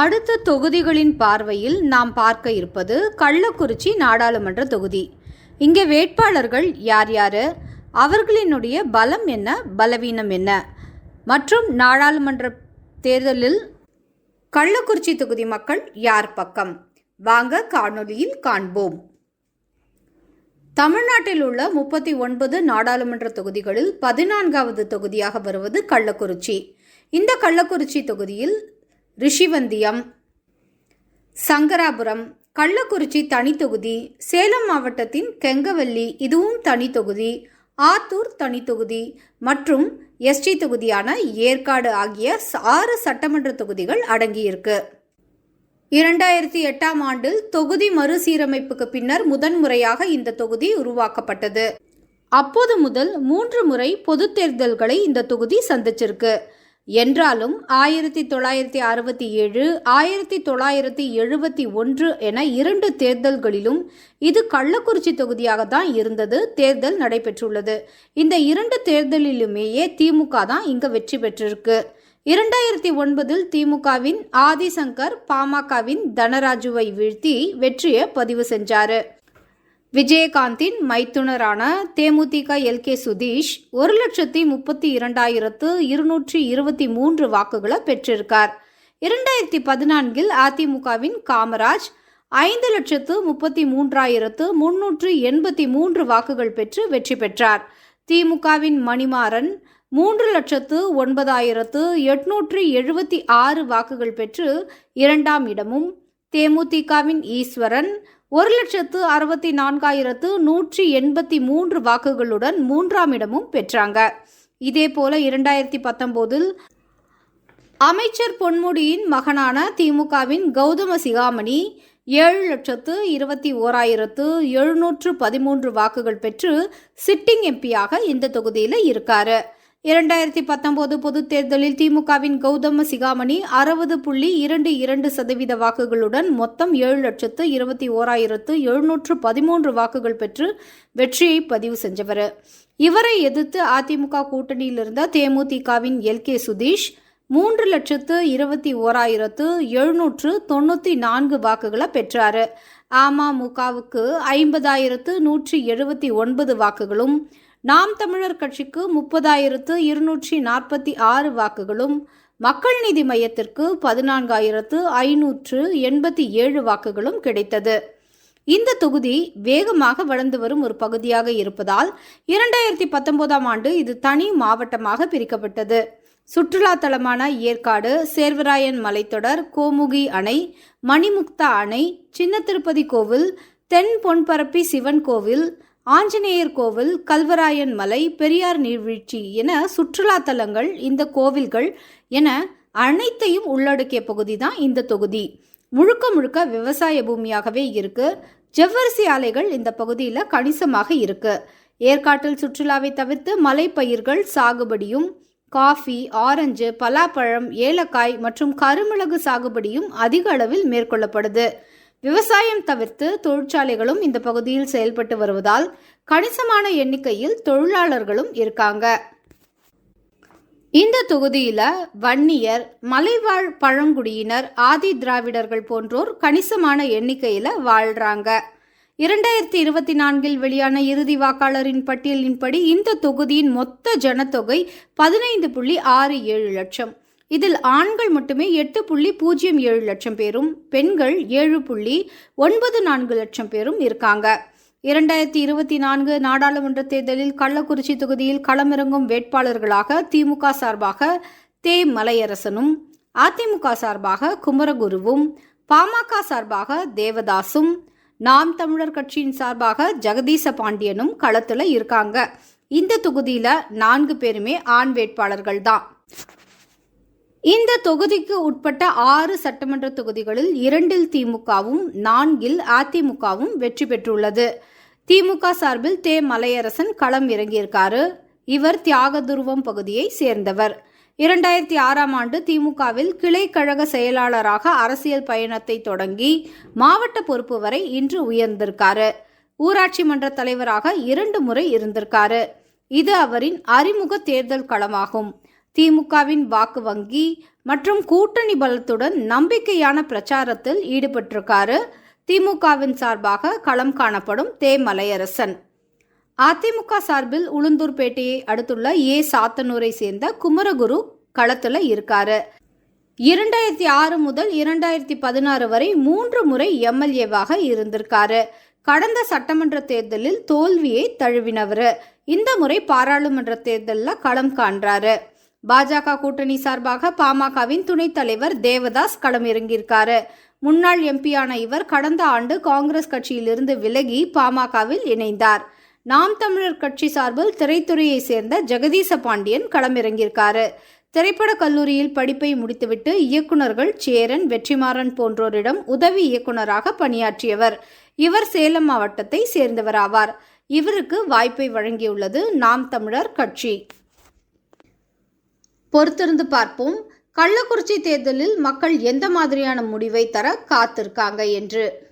அடுத்த தொகுதிகளின் பார்வையில் நாம் பார்க்க இருப்பது கள்ளக்குறிச்சி நாடாளுமன்ற தொகுதி. இங்கே வேட்பாளர்கள் யார் யார்? அவர்களினுடைய பலம் என்ன? பலவீனம் என்ன? மற்றும் நாடாளுமன்ற தேர்தலில் கள்ளக்குறிச்சி தொகுதி மக்கள் யார் பக்கம்? வாங்க காணொளியில் காண்போம். தமிழ்நாட்டில் உள்ள முப்பத்தி ஒன்பது நாடாளுமன்ற தொகுதிகளில் பதினான்காவது தொகுதியாக வருவது கள்ளக்குறிச்சி. இந்த கள்ளக்குறிச்சி தொகுதியில் ரிஷிவந்தியம் சங்கராபுரம் கள்ளக்குறிச்சி தனித்தொகுதி சேலம் மாவட்டத்தின் கெங்கவல்லி இதுவும் தனித்தொகுதி ஆத்தூர் தனித்தொகுதி மற்றும் எஸ்டி தொகுதியான ஏற்காடு ஆகிய ஆறு சட்டமன்ற தொகுதிகள் அடங்கியிருக்கு. இரண்டாயிரத்தி எட்டாம் ஆண்டில் தொகுதி மறுசீரமைப்புக்கு பின்னர் முதன்முறையாக இந்த தொகுதி உருவாக்கப்பட்டது. அப்போது முதல் மூன்று முறை பொதுத் தேர்தல்களை இந்த தொகுதி சந்திச்சிருக்கு. என்றாலும் ஆயிரத்தி தொள்ளாயிரத்தி அறுபத்தி ஏழு ஆயிரத்தி தொள்ளாயிரத்தி எழுபத்தி ஒன்று என இரண்டு தேர்தல்களிலும் இது கள்ளக்குறிச்சி தொகுதியாக தான் இருந்தது தேர்தல் நடைபெற்றுள்ளது. இந்த இரண்டு தேர்தலிலுமேயே திமுக தான் இங்கு வெற்றி பெற்றிருக்கு. இரண்டாயிரத்தி ஒன்பதில் திமுகவின் ஆதிசங்கர் பாமகவின் தனராஜுவை வீழ்த்தி வெற்றியை பதிவு செஞ்சாரு. விஜயகாந்தின் மைத்துனரான தேமுதிக எல். கே. சுதீஷ் ஒரு லட்சத்தி முப்பத்தி இரண்டாயிரத்து இருநூற்றி இருபத்தி மூன்று வாக்குகளை பெற்றிருக்கார். இரண்டாயிரத்தி பதினான்கில் அதிமுகவின் காமராஜ் ஐந்து லட்சத்து முப்பத்தி மூன்றாயிரத்து முன்னூற்று எண்பத்தி மூன்று வாக்குகள் பெற்று வெற்றி பெற்றார். திமுகவின் மணிமாறன் மூன்று லட்சத்து ஒன்பதாயிரத்து எட்நூற்று எழுபத்தி ஆறு வாக்குகள் பெற்று இரண்டாம் இடமும் தேமுதிகவின் ஈஸ்வரன் ஒரு லட்சத்து அறுபத்தி நான்காயிரத்து நூற்றி எண்பத்தி மூன்று வாக்குகளுடன் மூன்றாம் இடமும் பெற்றாங்க. இதேபோல இரண்டாயிரத்தி பத்தொன்பதில் அமைச்சர் பொன்முடியின் மகனான திமுகவின் கௌதம சிகாமணி ஏழு லட்சத்து இருபத்தி ஓராயிரத்து எழுநூற்று பதிமூன்று வாக்குகள் பெற்று சிட்டிங் எம்பியாக இந்த தொகுதியில் இருக்காரு. இரண்டாயிரத்தி பத்தொன்பது பொதுத் தேர்தலில் திமுகவின் கௌதம சிகாமணி அறுபது புள்ளி இரண்டு இரண்டு சதவீத வாக்குகளுடன் மொத்தம் ஏழு லட்சத்து இருபத்தி ஓராயிரத்து எழுநூற்று பதிமூன்று வாக்குகள் பெற்று வெற்றியை பதிவு செஞ்சவர். இவரை எதிர்த்து அதிமுக கூட்டணியில் இருந்த தேமுதிகவின் எல். கே. சுதீஷ் மூன்று லட்சத்து இருபத்தி ஓராயிரத்து எழுநூற்று தொண்ணூற்றி நான்கு வாக்குகளை பெற்றார். அமமுகவுக்கு ஐம்பதாயிரத்து நூற்றி எழுபத்தி ஒன்பது வாக்குகளும் நாம் தமிழர் கட்சிக்கு முப்பதாயிரத்து இருநூற்றி நாற்பத்தி ஆறு வாக்குகளும் மக்கள் நீதி மையத்திற்கு பதினான்காயிரத்து ஐநூற்று எண்பத்தி ஏழு வாக்குகளும் கிடைத்தது. இந்த தொகுதி வேகமாக வளர்ந்து வரும் ஒரு பகுதியாக இருப்பதால் இரண்டாயிரத்தி பத்தொன்பதாம் ஆண்டு இது தனி மாவட்டமாக பிரிக்கப்பட்டது. சுற்றுலா தலமான ஏற்காடு சேர்வராயன் மலைத்தொடர் கோமுகி அணை மணிமுக்தா அணை சின்ன திருப்பதி கோவில் தென் பொன்பரப்பி சிவன் கோவில் ஆஞ்சநேயர் கோவில் கல்வராயன் மலை பெரியார் நீர்வீழ்ச்சி என சுற்றுலா தலங்கள் இந்த கோவில்கள் என அனைத்தையும் உள்ளடக்கிய பகுதி தான் இந்த தொகுதி. முழுக்க முழுக்க விவசாய பூமியாகவே இருக்கு. ஜவ்வரிசி ஆலைகள் இந்த பகுதியில் கணிசமாக இருக்கு. ஏற்காட்டில் சுற்றுலாவை தவிர்த்து மலைப்பயிர்கள் சாகுபடியும் காஃபி ஆரஞ்சு பலாப்பழம் ஏலக்காய் மற்றும் கருமிளகு சாகுபடியும் அதிக அளவில் மேற்கொள்ளப்படுது. விவசாயம் தவிர்த்து தொழிற்சாலைகளும் இந்த பகுதியில் செயல்பட்டு வருவதால் கணிசமான எண்ணிக்கையில் தொழிலாளர்களும் இருக்காங்க. இந்த தொகுதியில வன்னியர் மலைவாழ் பழங்குடியினர் ஆதி திராவிடர்கள் போன்றோர் கணிசமான எண்ணிக்கையில வாழ்றாங்க. இரண்டாயிரத்தி இருபத்தி நான்கில் வெளியான இறுதி வாக்காளரின் பட்டியலின்படி இந்த தொகுதியின் மொத்த ஜனத்தொகை பதினைந்து புள்ளி ஆறு ஏழு லட்சம். இதில் ஆண்கள் மட்டுமே எட்டு புள்ளி பூஜ்ஜியம் ஏழு லட்சம் பேரும் பெண்கள் ஏழு புள்ளி ஒன்பது நான்கு லட்சம் பேரும் இருக்காங்க. இரண்டாயிரத்தி இருபத்தி நான்கு நாடாளுமன்ற தேர்தலில் கள்ளக்குறிச்சி தொகுதியில் களமிறங்கும் வேட்பாளர்களாக திமுக சார்பாக தே. மலையரசனும் அதிமுக சார்பாக குமரகுருவும் பாமக சார்பாக தேவதாசும் நாம் தமிழர் கட்சியின் சார்பாக ஜெகதீச பாண்டியனும் களத்தில் இருக்காங்க. இந்த தொகுதியில் நான்கு பேருமே ஆண் வேட்பாளர்கள் தான் இந்த தொகுதிக்கு உட்பட்ட ஆறு சட்டமன்ற தொகுதிகளில் இரண்டில் திமுகவும் நான்கில் அதிமுகவும் வெற்றி பெற்றுள்ளது. திமுக சார்பில் தே. மலையரசன் களம் இறங்கியிருக்காரு. இவர் தியாகதுருவம் பகுதியை சேர்ந்தவர். இரண்டாயிரத்தி ஆறாம் ஆண்டு திமுகவில் கிளை கழக செயலாளராக அரசியல் பயணத்தை தொடங்கி மாவட்ட பொறுப்பு வரை இன்று உயர்ந்திருக்காரு. ஊராட்சி மன்ற தலைவராக இரண்டு முறை இருந்திருக்காரு. இது அவரின் அறிமுக தேர்தல் களமாகும். திமுகவின் வாக்கு வங்கி மற்றும் கூட்டணி பலத்துடன் நம்பிக்கையான பிரச்சாரத்தில் ஈடுபட்டிருக்காரு. திமுகவின் சார்பாக களம் காணப்படும் தே. மலையரசன். அதிமுக சார்பில் உளுந்தூர்பேட்டையை அடுத்துள்ள ஏ. சாத்தனூரை சேர்ந்த குமரகுரு களத்துல இருக்காரு. இரண்டாயிரத்தி ஆறு முதல் இரண்டாயிரத்தி பதினாறு வரை மூன்று முறை எம்எல்ஏவாக இருந்திருக்காரு. கடந்த சட்டமன்ற தேர்தலில் தோல்வியை தழுவினவர். இந்த முறை பாராளுமன்ற தேர்தலில் களம் காண்றாரு. பாஜக கூட்டணி சார்பாக பாமகவின் துணைத் தலைவர் தேவதாஸ் களமிறங்கியிருக்காரு. முன்னாள் எம்பியான இவர் கடந்த ஆண்டு காங்கிரஸ் கட்சியிலிருந்து விலகி பாமகவில் இணைந்தார். நாம் தமிழர் கட்சி சார்பில் திரைத்துறையை சேர்ந்த ஜெகதீச பாண்டியன் களமிறங்கியிருக்காரு. திரைப்பட கல்லூரியில் படிப்பை முடித்துவிட்டு இயக்குனர்கள் சேரன் வெற்றிமாறன் போன்றோரிடம் உதவி இயக்குனராக பணியாற்றியவர். இவர் சேலம் மாவட்டத்தை சேர்ந்தவராவார். இவருக்கு வாய்ப்பை வழங்கியுள்ளது நாம் தமிழர் கட்சி. பொறுத்திருந்து பார்ப்போம். கள்ளக்குறிச்சி தேர்தலில் மக்கள் எந்த மாதிரியான முடிவை தர காத்திருக்காங்க என்று.